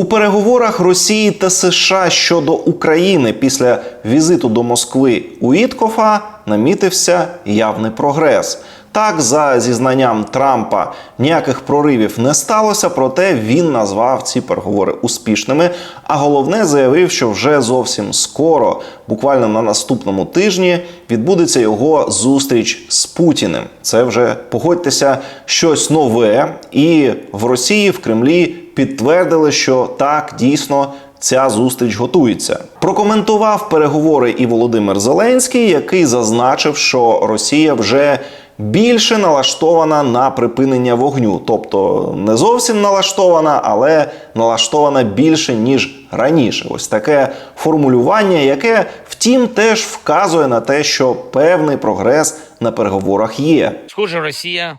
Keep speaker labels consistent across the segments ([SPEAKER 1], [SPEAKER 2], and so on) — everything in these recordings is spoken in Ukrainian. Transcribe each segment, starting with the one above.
[SPEAKER 1] У переговорах Росії та США щодо України після візиту до Москви у Іткофа намітився явний прогрес. Так, за зізнанням Трампа ніяких проривів не сталося, проте він назвав ці переговори успішними. А головне заявив, що вже зовсім скоро, буквально на наступному тижні, відбудеться його зустріч з Путіним. Це вже погодьтеся щось нове, і в Росії в Кремлі підтвердили, що так дійсно. Ця зустріч готується. Прокоментував переговори і Володимир Зеленський, який зазначив, що Росія вже більше налаштована на припинення вогню, тобто не зовсім налаштована, але налаштована більше ніж раніше. Ось таке формулювання, яке втім теж вказує на те, що певний прогрес на переговорах є.
[SPEAKER 2] Схоже, Росія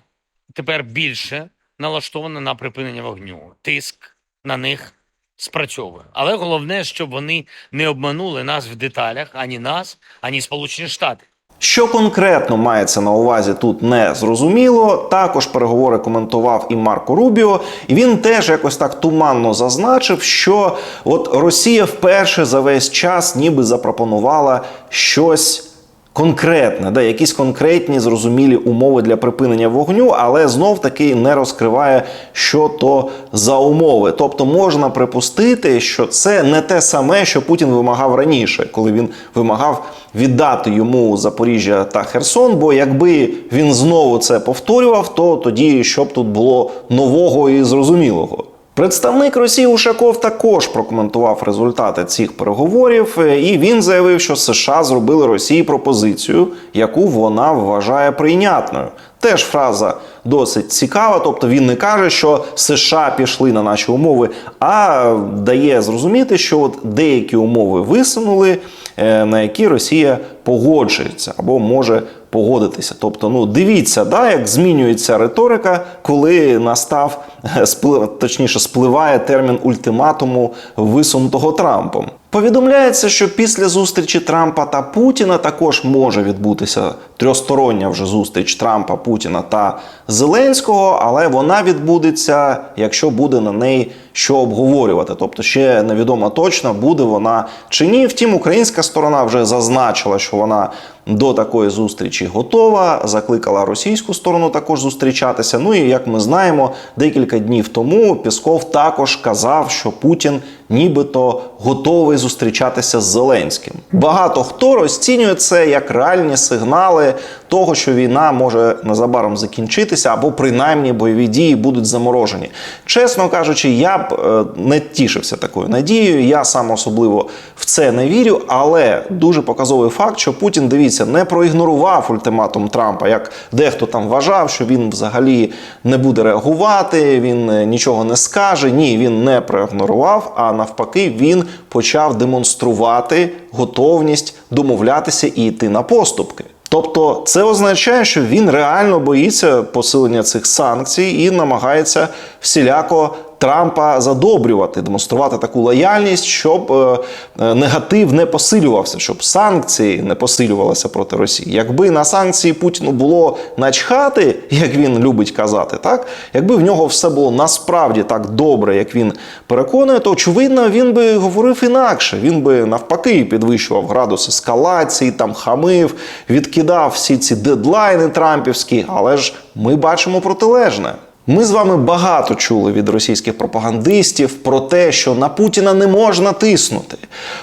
[SPEAKER 2] тепер більше налаштована на припинення вогню. Тиск на них спрацьовує. Але головне, щоб вони не обманули нас в деталях ані нас, ані Сполучені Штати.
[SPEAKER 1] Що конкретно мається на увазі тут не зрозуміло. Також переговори коментував і Марко Рубіо, і він теж якось так туманно зазначив, що от Росія вперше за весь час ніби запропонувала щось. Конкретне, да, якісь конкретні зрозумілі умови для припинення вогню, але знов таки не розкриває, що то за умови. Тобто можна припустити, що це не те саме, що Путін вимагав раніше, коли він вимагав віддати йому Запоріжжя та Херсон. Бо якби він знову це повторював, то тоді що б тут було нового і зрозумілого. Представник Росії Ушаков також прокоментував результати цих переговорів, е, і він заявив, що США зробили Росії пропозицію, яку вона вважає прийнятною. Теж фраза досить цікава. Тобто він не каже, що США пішли на наші умови, а дає зрозуміти, що от деякі умови висунули, е, на які Росія погоджується або може погодитися. Тобто, ну дивіться, да, як змінюється риторика, коли настав е, сплив, точніше спливає термін ультиматуму, висунутого Трампом. Повідомляється, що після зустрічі Трампа та Путіна також може відбутися трьохстороння вже зустріч Трампа, Путіна та Зеленського, але вона відбудеться, якщо буде на неї що обговорювати. Тобто ще невідомо точно, буде вона чи ні. Втім, українська сторона вже зазначила, що вона до такої зустрічі готова. Закликала російську сторону також зустрічатися. Ну і як ми знаємо, декілька днів тому Пісков також казав, що Путін нібито готовий зустрічатися з Зеленським. Багато хто розцінює це як реальні сигнали того, що війна може незабаром закінчитися, або принаймні бойові дії будуть заморожені. Чесно кажучи, я б е, не тішився такою надією. Я сам особливо в це не вірю, але дуже показовий факт, що Путін дивіться не проігнорував ультиматум Трампа, як дехто там вважав, що він взагалі не буде реагувати, він е, нічого не скаже. Ні, він не проігнорував, а навпаки, він почав демонструвати готовність домовлятися і йти на поступки. Тобто це означає, що він реально боїться посилення цих санкцій і намагається всіляко Трампа задобрювати, демонструвати таку лояльність, щоб е, е, негатив не посилювався, щоб санкції не посилювалися проти Росії. Якби на санкції Путіну було начхати, як він любить казати, так якби в нього все було насправді так добре, як він переконує, то очевидно він би говорив інакше. Він би навпаки підвищував градус ескалації, там хамив, відкидав всі ці дедлайни трампівські, але ж ми бачимо протилежне. Ми з вами багато чули від російських пропагандистів про те, що на Путіна не можна тиснути.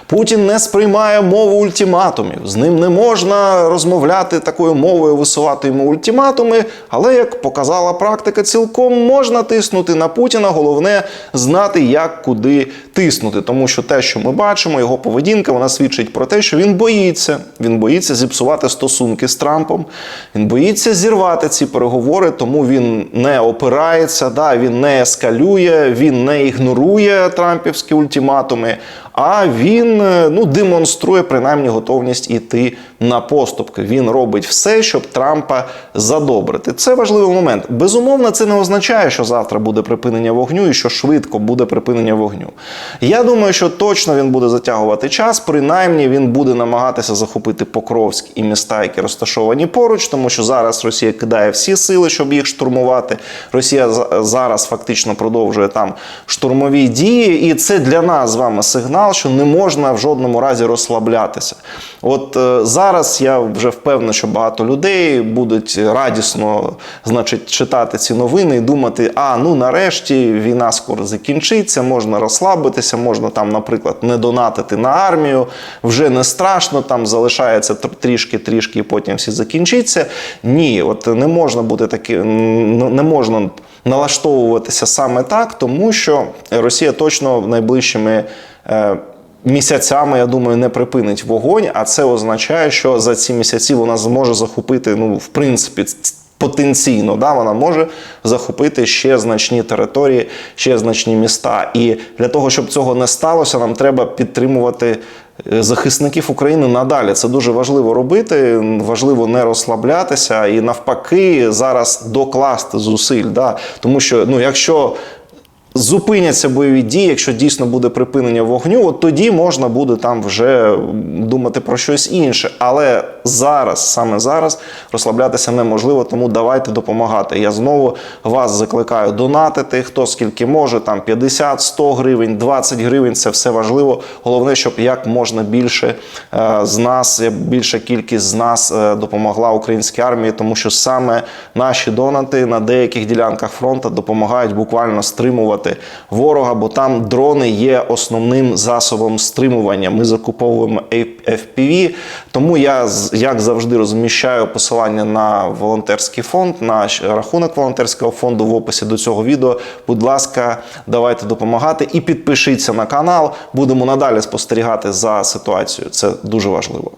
[SPEAKER 1] Путін не сприймає мову ультиматумів. З ним не можна розмовляти такою мовою, висувати йому ультиматуми. Але як показала практика, цілком можна тиснути на Путіна. Головне знати, як куди тиснути. Тому що те, що ми бачимо, його поведінка, вона свідчить про те, що він боїться. Він боїться зіпсувати стосунки з Трампом. Він боїться зірвати ці переговори, тому він не опирається, да, він не ескалює, він не ігнорує трампівські ультиматуми, а він е, ну, демонструє принаймні готовність іти на поступки. Він робить все, щоб Трампа задобрити. Це важливий момент. Безумовно, це не означає, що завтра буде припинення вогню і що швидко буде припинення вогню. Я думаю, що точно він буде затягувати час. Принаймні він буде намагатися захопити Покровськ і міста, які розташовані поруч, тому що зараз Росія кидає всі сили, щоб їх штурмувати. Росія за- зараз фактично продовжує там штурмові дії, і це для нас з вами сигнал, що не можна в жодному разі розслаблятися. От е, зараз я вже впевнений, що багато людей будуть радісно, значить, читати ці новини і думати: а ну нарешті війна скоро закінчиться, можна розслабитися, можна там, наприклад, не донатити на армію, вже не страшно, там залишається тр- трішки-трішки, і потім всі закінчиться. Ні, от не можна бути таким, не можна налаштовуватися саме так, тому що Росія точно найближчими. е, Місяцями, я думаю, не припинить вогонь, а це означає, що за ці місяці вона зможе захопити, ну, в принципі, потенційно, да, вона може захопити ще значні території, ще значні міста. І для того, щоб цього не сталося, нам треба підтримувати е, захисників України надалі. Це дуже важливо робити, важливо не розслаблятися і навпаки зараз докласти зусиль. Да? Тому що, ну, якщо зупиняться бойові дії, якщо дійсно буде припинення вогню, от тоді можна буде там вже думати про щось інше. Але зараз, саме зараз, розслаблятися неможливо, тому давайте допомагати. Я знову вас закликаю донатити, хто скільки може, там 50, 100 гривень, 20 гривень це все важливо. Головне, щоб як можна більше е, з нас, більша кількість з нас е, допомогла українській армії, тому що саме наші донати на деяких ділянках фронту допомагають буквально стримувати ворога, бо там дрони є основним засобом стримування. Ми закуповуємо FPV, тому я як завжди розміщаю посилання на волонтерський фонд, на рахунок волонтерського фонду в описі до цього відео. Будь ласка, давайте допомагати і підпишіться на канал. Будемо надалі спостерігати за ситуацією. Це дуже важливо.